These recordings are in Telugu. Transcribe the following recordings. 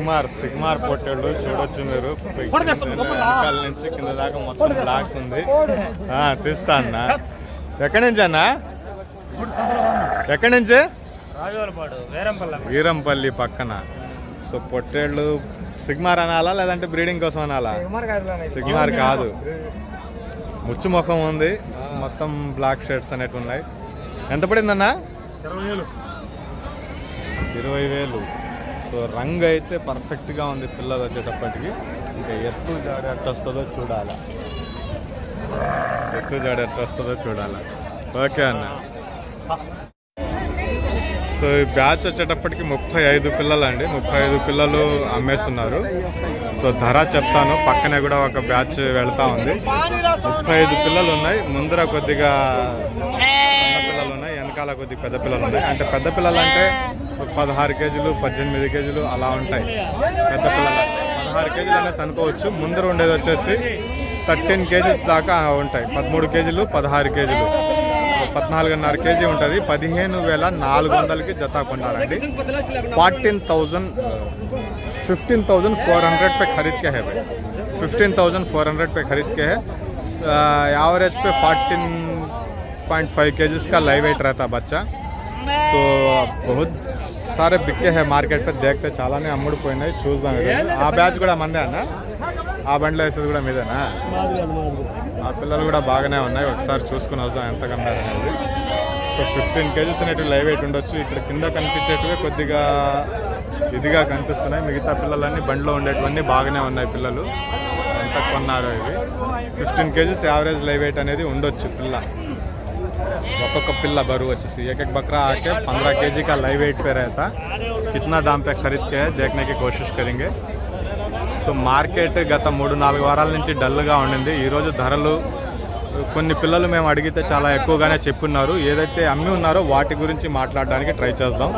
సిగ్మార్ సిగ్మార్ పొట్టేళ్ళు చూడొచ్చు మీరు. వెనకాల నుంచి కింద దాకా మొత్తం బ్లాక్ ఉంది. తీస్తా అన్న. ఎక్కడి నుంచి అన్న? ఎక్కడి నుంచి? వేరంపల్ల. పక్కన. సో పొట్టేళ్ళు సిగ్మార్ అనాలా లేదంటే బ్రీడింగ్ కోసం అనాలా? సిగ్మార్ కాదు ముచ్చు ముఖం ఉంది. మొత్తం బ్లాక్ షర్ట్స్ అనేవి ఉన్నాయి. ఎంత పడిందన్నా? ఇరవై వేలు. ఇరవై వేలు. సో రంగు అయితే పర్ఫెక్ట్గా ఉంది పిల్లలు వచ్చేటప్పటికి. ఇంకా ఎత్తు జాడ ఎట్ట వస్తుందో చూడాలి. ఎత్తు జాడ ఎట్ట వస్తుందో చూడాలి. ఓకే అన్న. సో ఈ బ్యాచ్ వచ్చేటప్పటికి ముప్పై ఐదు పిల్లలు అండి ముప్పై ఐదు పిల్లలు అమ్మేస్తున్నారు. సో ధర చెప్తాను. పక్కనే కూడా ఒక బ్యాచ్ వెళ్తా ఉంది. ముప్పై ఐదు పిల్లలు ఉన్నాయి. ముందర కొద్దిగా పిల్లలు ఉన్నాయి వెనకాల కొద్దిగా పెద్ద పిల్లలు ఉన్నాయి అంటే పెద్ద పిల్లలు అంటే ఒక పదహారు కేజీలు పద్దెనిమిది కేజీలు అలా ఉంటాయి పెద్ద పిల్లలు పదహారు కేజీలు అనేసి అనుకోవచ్చు ముందర ఉండేది వచ్చేసి థర్టీన్ కేజీస్ దాకా ఉంటాయి పదమూడు కేజీలు పదహారు కేజీలు పద్నాలుగున్నర కేజీ ఉంటుంది పదిహేను వేల నాలుగు వందలకి జత కొన్నారండి fourteen thousand fifteen thousand four hundred पे खरीद के है भाई फिफ्टीन थाउजेंड फोर हंड्रेड पे खरीद के है एवरेज पे फोर्टीन पॉइंट फाइव के का लाइव वेट रहता बच्चा तो बहुत सारे బిక్కే है మార్కెట్ पे देखते చాలానే అమ్ముడుపోయినాయి చూద్దాం ఈరోజు. ఆ బ్యాచ్ కూడా మందే అన్న ఆ బండిలో వేసేది కూడా మీదేనా ఆ పిల్లలు కూడా బాగానే ఉన్నాయి ఒకసారి చూసుకుని వద్దాం ఎంత కమ్మారు అనేది సో ఫిఫ్టీన్ కేజీస్ అనేటివి లైవ్ వెయిట్ ఉండొచ్చు ఇక్కడ కింద కనిపించేటివే కొద్దిగా ఇదిగా కనిపిస్తున్నాయి మిగతా పిల్లలన్నీ బండిలో ఉండేటివన్నీ బాగానే ఉన్నాయి పిల్లలు ఎంత కొన్నారో ఇవి fifteen KGs average live weight అనేది ఉండొచ్చు పిల్ల ఒక్కొక్క పిల్ల బరువు వచ్చేసి एक एक बकरा आके पंद्रह के जी का लाइव वेट पे रहता कितना दाम पे खरीद के है देखने की कोशिश करेंगे సో మార్కెట్ గత మూడు నాలుగు వారాల నుంచి డల్గా ఉండింది ఈరోజు ధరలు కొన్ని పిల్లలు మేము అడిగితే చాలా ఎక్కువగానే చెప్పున్నారు ఏదైతే అమ్మి ఉన్నారో వాటి గురించి మాట్లాడడానికి ట్రై చేద్దాం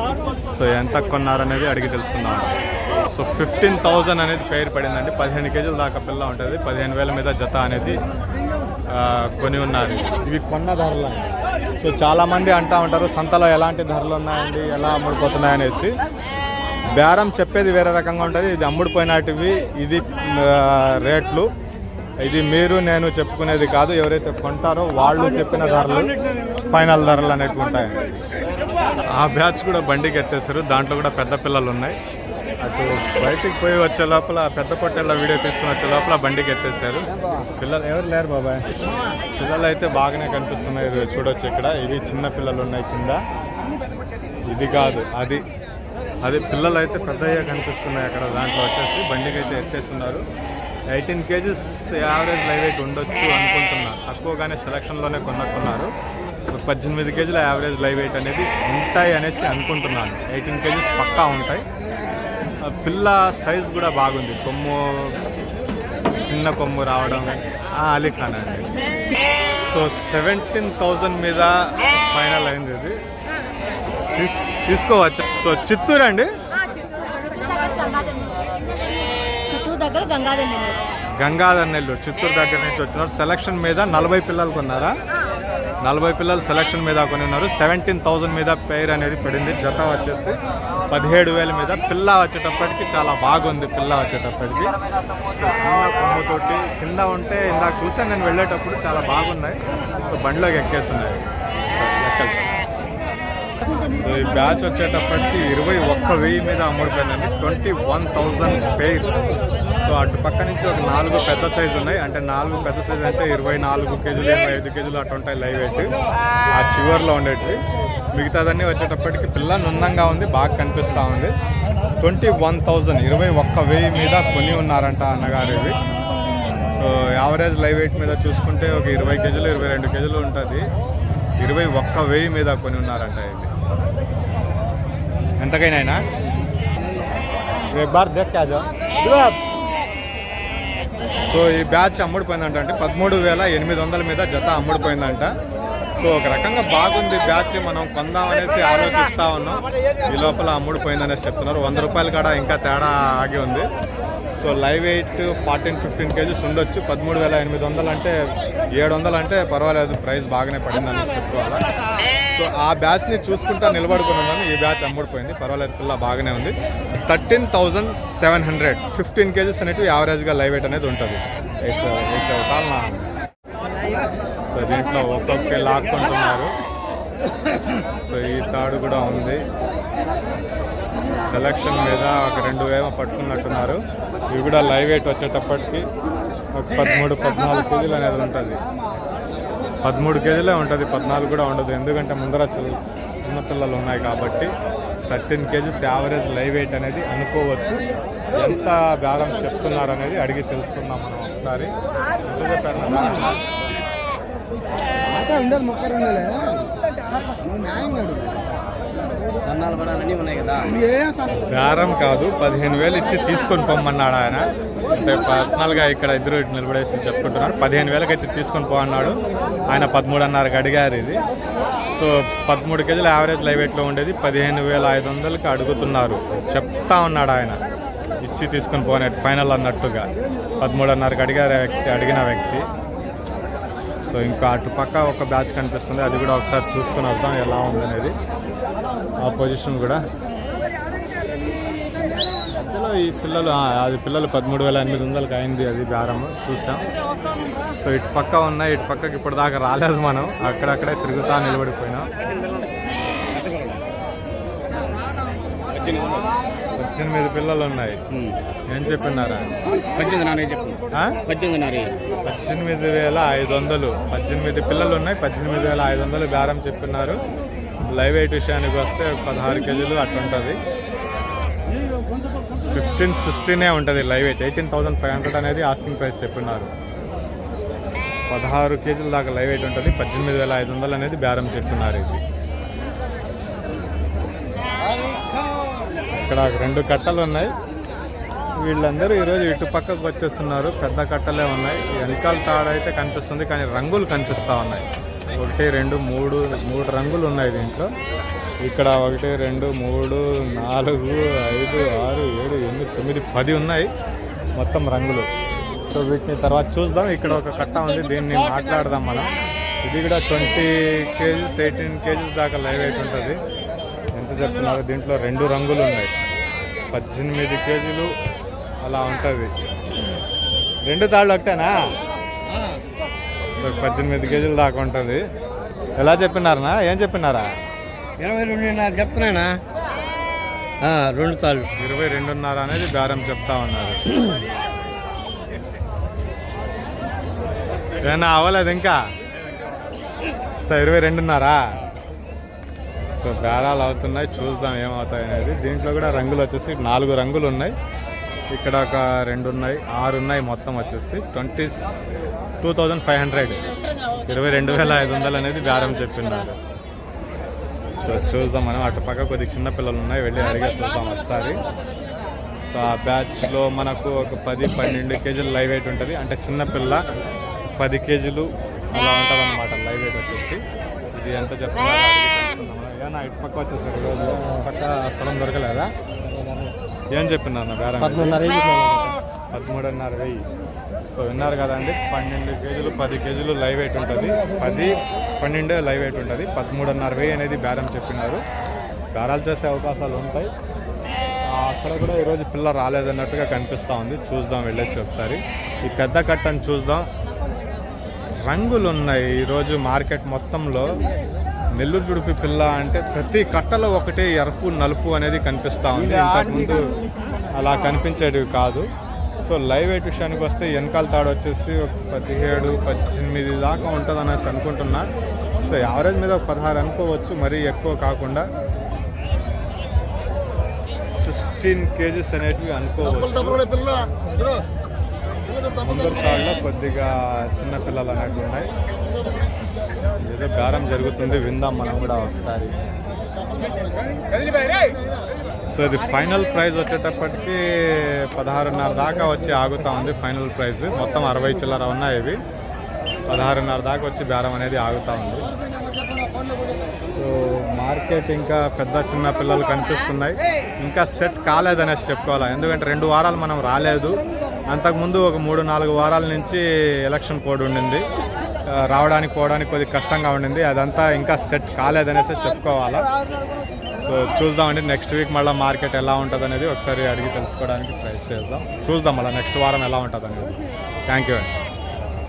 సో ఎంత కొన్నారనేది అడిగి తెలుసుకుందాం సో ఫిఫ్టీన్ థౌజండ్ అనేది పేరు పడిందండి పదిహేను కేజీల దాకా పిల్ల ఉంటుంది పదిహేను వేల మీద జత అనేది ఆ, కొని ఉన్నారు ఇవి కొన్న ధరలు సో చాలామంది అంటా ఉంటారు సంతలో ఎలాంటి ధరలు ఉన్నాయండి? ఎలా అమ్ముడుపోతున్నాయి? అనేసి. బేరం చెప్పేది వేరే రకంగా ఉంటుంది. ఇది అమ్ముడుపోయినటివి ఇది రేట్లు. ఇది మీరు నేను చెప్పుకునేది కాదు. ఎవరైతే కొంటారో వాళ్ళు చెప్పిన ధరలు ఫైనల్ ధరలు అనేవి ఉంటాయి. ఆ బ్యాచ్ కూడా బండికి ఎత్తేస్తారు దాంట్లో కూడా పెద్ద పిల్లలు ఉన్నాయి అటు బయటికి పోయి వచ్చే లోపల పెద్ద పొట్టెల్లో వీడియో తీసుకుని వచ్చే లోపల బండికి ఎత్తేసారు పిల్లలు ఎవరు లేరు బాబాయ్. పిల్లలు అయితే బాగానే కనిపిస్తున్నాయి. చూడొచ్చు ఇక్కడ. ఇవి చిన్న పిల్లలు ఉన్నాయి కింద. ఇది కాదు అది. అది పిల్లలు అయితే పెద్దయ్యా కనిపిస్తున్నాయి అక్కడ. దాంట్లో వచ్చేసి బండికి అయితే ఎత్తేస్తున్నారు. Eighteen KGs average live weight ఉండొచ్చు అనుకుంటున్నారు. తక్కువగానే సెలక్షన్లోనే కొనుక్కున్నారు పద్దెనిమిది కేజీల యావరేజ్ లైవ్ వెయిట్ అనేది ఉంటాయి అనేసి అనుకుంటున్నాను. ఎయిటీన్ కేజీస్ పక్కా ఉంటాయి. పిల్ల సైజ్ కూడా బాగుంది. కొమ్ము చిన్న కొమ్ము రావడం ఆ, అలీ ఖాన్ అండి సో సెవెంటీన్ థౌజండ్ మీద ఫైనల్ అయింది ఇది. తీస్ తీసుకోవచ్చు. సో చిత్తూరు అండి? దగ్గర గంగాధర్ నెల్లూరు. చిత్తూరు దగ్గర నుంచి వచ్చినారు. సెలక్షన్ మీద నలభై పిల్లలు కొన్నారా? నలభై పిల్లలు సెలక్షన్ మీద కొని ఉన్నారు సెవెంటీన్ థౌజండ్ మీద పేర్ అనేది పడింది. జత వచ్చేసి పదిహేడు వేల మీద పిల్ల వచ్చేటప్పటికి చాలా బాగుంది పిల్ల వచ్చేటప్పటికి. సో చిన్న కొమ్ముతోటి కింద ఉంటే ఇందాక చూసాను నేను వెళ్ళేటప్పుడు చాలా బాగున్నాయి. సో బండిలోకి ఎక్కేస్తున్నాయి సో సో ఈ బ్యాచ్ వచ్చేటప్పటికి ఇరవై ఒక్క వెయ్యి మీద అమ్ముడుపోయిందండి. Twenty one thousand pair. So అటు పక్క నుంచి ఒక నాలుగు పెద్ద సైజు ఉన్నాయి. అంటే నాలుగు పెద్ద సైజు అంటే ఇరవై నాలుగు కేజీలు ఇరవై ఐదు కేజీలు అటు ఉంటాయి లైవ్ వెయిట్ ఆ చివర్లో ఉండేటివి. మిగతాదన్నీ వచ్చేటప్పటికి పిల్ల నున్నంగా ఉంది బాగా కనిపిస్తూ ఉంది. ట్వంటీ వన్ థౌజండ్ ఇరవై ఒక్క వెయ్యి మీద కొని ఉన్నారంట అన్నగారు ఇవి. సో యావరేజ్ లైవ్ వెయిట్ మీద చూసుకుంటే ఒక ఇరవై కేజీలు ఇరవై రెండు కేజీలు ఉంటుంది. ఇరవై ఒక్క వెయ్యి మీద కొని ఉన్నారంట ఇది ఎంతకైనా బార్ దేక్ సో ఈ బ్యాచ్ అమ్ముడిపోయిందంట అంటే పదమూడు వేల ఎనిమిది వందల మీద జత అమ్ముడిపోయిందంట. సో ఒక రకంగా బాగుంది బ్యాచ్ మనం కొందామనేసి ఆలోచిస్తా ఉన్నాం. ఈ లోపల అమ్ముడిపోయిందనేసి చెప్తున్నారు. వంద రూపాయలు కాడ ఇంకా తేడా ఆగి ఉంది. So live eight fourteen fifteen KGs ఉండొచ్చు. పదమూడు వేల ఎనిమిది వందలు అంటే ఏడు వందలు అంటే పర్వాలేదు ప్రైస్ బాగానే పడిందని చెప్పుకోవాలి. సో ఆ బ్యాచ్ని చూసుకుంటా నిలబడుకుని ఉన్నాను ఈ బ్యాచ్ అమ్ముడిపోయింది. పర్వాలేదు పిల్ల బాగానే ఉంది. Thirteen thousand seven hundred. Fifteen KGs అనేవి యావరేజ్గా లైవ్ వెయిట్ అనేది ఉంటుంది. దీంట్లో ఒక్కొక్క లాక్కుంటున్నారు. సో ఈ తాడు కూడా ఉంది. సెలక్షన్ మీద ఒక రెండు వేల పట్టుకున్నట్టున్నారు. ఇవి కూడా లైవ్ వెయిట్ వచ్చేటప్పటికి ఒక పదమూడు పద్నాలుగు కేజీలు అనేది ఉంటుంది. పదమూడు కేజీలే ఉంటుంది పద్నాలుగు కూడా ఉండదు. ఎందుకంటే ముందర చిన్న చిన్నపిల్లలు ఉన్నాయి కాబట్టి thirteen KGs average live weight అనేది అనుకోవచ్చు. ఎంత బేరం చెప్తున్నారు అనేది అడిగి తెలుసుకుందాం మనం ఒకసారి. ఉండదు బేరం కాదు. పదిహేను వేలు ఇచ్చి తీసుకొని పొమ్మన్నాడు ఆయన. అంటే పర్సనల్గా ఇక్కడ ఇద్దరు నిలబడేసి చెప్పుకుంటున్నారు. పదిహేను వేలకు అయితే తీసుకొని పో అన్నాడు ఆయన పదమూడున్నరకి అడిగారు ఇది. సో పదమూడు కేజీల యావరేజ్ లైవ్ వెయిట్లో ఉండేది. పదిహేను వేల ఐదు వందలకి అడుగుతున్నారు. చెప్తా ఉన్నాడు ఆయన. ఇచ్చి తీసుకొని పోనే ఫైనల్ అన్నట్టుగా. పదమూడున్నరకు అడిగారు వ్యక్తి అడిగిన వ్యక్తి. సో ఇంకా అటుపక్క ఒక బ్యాచ్ కనిపిస్తుంది. అది కూడా ఒకసారి చూసుకుని వద్దాం ఎలా ఉంది అనేది ఆ పొజిషన్ కూడా. ఈ పిల్లలు అది పిల్లలు పదమూడు వేల ఎనిమిది వందలకి అయింది అది బేరము చూసాం. సో ఇటు పక్క ఉన్నాయి ఇటు పక్కకి ఇప్పుడు దాకా రాలేదు మనం. అక్కడక్కడే తిరుగుతా నిలబడిపోయినాం. పద్దెనిమిది పిల్లలు ఉన్నాయి ఏం చెప్పినారా? పద్దెనిమిది వేల ఐదు వందలు. పద్దెనిమిది పిల్లలు ఉన్నాయి పద్దెనిమిది వేల ఐదు వందలు బేరం చెప్పినారు. లైవ్ వెయిట్ విషయానికి వస్తే పదహారు కేజీలు అట్లా ఉంటుంది. ఫిఫ్టీన్ సిక్స్టీనే ఉంటుంది live weight eighteen thousand five hundred అనేది ఆస్కింగ్ ప్రైస్ చెప్పినారు. పదహారు కేజీల దాకా లైవ్ వెయిట్ ఉంటుంది పద్దెనిమిది వేల ఐదు వందలు అనేది బేరం చెప్పినారు ఇది. ఇక్కడ రెండు కట్టలు ఉన్నాయి. వీళ్ళందరూ ఈరోజు ఇటు పక్కకు వచ్చేస్తున్నారు. పెద్ద కట్టలే ఉన్నాయి. వెనకాల తాడైతే కనిపిస్తుంది కానీ రంగులు కనిపిస్తూ ఉన్నాయి. ఒకటి రెండు మూడు మూడు రంగులు ఉన్నాయి దీంట్లో. ఇక్కడ ఒకటి రెండు మూడు నాలుగు ఐదు ఆరు ఏడు ఎనిమిది తొమ్మిది పది ఉన్నాయి మొత్తం రంగులు. సో వీటిని తర్వాత చూద్దాం. ఇక్కడ ఒక కట్ట ఉంది దీన్ని మాట్లాడదాం మనం. ఇది కూడా ట్వంటీ కేజీస్ ఎయిటీన్ కేజీస్ దాకా లైవ్ అయితే ఉంటుంది. చెప్తున్నారు దీంట్లో రెండు రంగులు ఉన్నాయి పద్దెనిమిది కేజీలు అలా ఉంటుంది. రెండు తాళ్ళు ఒకటేనా? ఒక పద్దెనిమిది కేజీలు దాకా ఉంటుంది. ఎలా చెప్పినారనా? ఏం చెప్పినారా? ఇరవై రెండున్నర చెప్తున్నానా? రెండు తాళ్ళు. ఇరవై రెండున్నర అనేది బేరం చెప్తా ఉన్నారు. ఏమన్నా అవ్వలేదు ఇంకా? ఇరవై రెండున్నరా? సో బేరాలు అవుతున్నాయి. చూద్దాం ఏమవుతాయి అనేది. దీంట్లో కూడా రంగులు వచ్చేసి నాలుగు రంగులు ఉన్నాయి. ఇక్కడ ఒక రెండు ఉన్నాయి ఆరు ఉన్నాయి మొత్తం వచ్చేసి. Twenty two thousand five hundred. ఇరవై రెండు వేల ఐదు వందలు అనేది బేరం చెప్పినారు సో చూద్దాం మనం. అటు పక్క కొద్దిగా చిన్న పిల్లలు ఉన్నాయి. వెళ్ళి అడిగే చూద్దాం ఒకసారి. సో ఆ బ్యాచ్లో మనకు ఒక పది పన్నెండు కేజీలు లైవ్ వెయిట్ ఉంటుంది. అంటే చిన్నపిల్ల పది కేజీలు అలా ఉంటుంది అనమాట లైవ్ వెయిట్ వచ్చేసి. ఇది ఎంత చెప్తున్నారు? ఏనా ఇటు పక్క వచ్చేసారు ఈరోజు పక్క స్థలం దొరకలేదా? ఏం చెప్పినారు బేరం పదమూడున్నర పదమూడున్నర వెయ్యి. సో విన్నారు కదండి పన్నెండు కేజీలు పది కేజీలు లైవ్ వెయిట్ ఉంటుంది. పది పన్నెండు లైవ్ వెయిట్ ఉంటుంది. పదమూడున్నర వెయ్యి అనేది బేరం చెప్పినారు. బేరాలు చేసే అవకాశాలు ఉంటాయి. అక్కడ కూడా ఈరోజు పిల్ల రాలేదన్నట్టుగా కనిపిస్తూ ఉంది. చూద్దాం వెళ్ళేసి ఒకసారి. ఈ పెద్ద కట్టని చూద్దాం. రంగులు ఉన్నాయి ఈరోజు మార్కెట్ మొత్తంలో నెల్లూరు జుడిపి పిల్ల అంటే ప్రతి కట్టలో ఒకటే ఎరుపు నలుపు అనేది కనిపిస్తూ ఉంది. ఇంతకుముందు అలా కనిపించేటివి కాదు. సో లైవ్ వెయిట్ విషయానికి వస్తే వెనకాల తాడు వచ్చేసి ఒక పదిహేడు పద్దెనిమిది దాకా ఉంటుంది అనేసి అనుకుంటున్నా. సో యావరేజ్ మీద ఒక పదహారు అనుకోవచ్చు మరీ ఎక్కువ కాకుండా. సిక్స్టీన్ కేజీస్ అనేటివి అనుకోవచ్చు. ముందర తాళ్ళలో కొద్దిగా చిన్న పిల్లలు అనేవి ఉన్నాయి. ఏదో బేరం జరుగుతుంది విందాం మనం కూడా ఒకసారి. సో ఇది ఫైనల్ ప్రైజ్ వచ్చేటప్పటికి పదహారున్నర దాకా వచ్చి ఆగుతా ఉంది ఫైనల్ ప్రైజ్. మొత్తం అరవై చిల్లర ఉన్నాయి ఇవి. పదహారున్నర దాకా వచ్చి బేరం అనేది ఆగుతూ ఉంది. సో మార్కెట్ ఇంకా పెద్ద చిన్న పిల్లలు కనిపిస్తున్నాయి. ఇంకా సెట్ కాలేదనేసి చెప్పుకోవాలి. ఎందుకంటే రెండు వారాలు మనం రాలేదు. అంతకుముందు ఒక మూడు నాలుగు వారాల నుంచి ఎలక్షన్ కోడ్ ఉండింది. రావడానికి పోవడానికి కొద్దిగా కష్టంగా ఉండింది. అదంతా ఇంకా సెట్ కాలేదనేసి చెప్పుకోవాలా? సో చూద్దామండి. నెక్స్ట్ వీక్ మళ్ళీ మార్కెట్ ఎలా ఉంటుంది అనేది ఒకసారి అడిగి తెలుసుకోవడానికి ట్రై చేద్దాం. చూద్దాం మళ్ళీ నెక్స్ట్ వారం ఎలా ఉంటుంది అనేది థ్యాంక్ యూ అండి.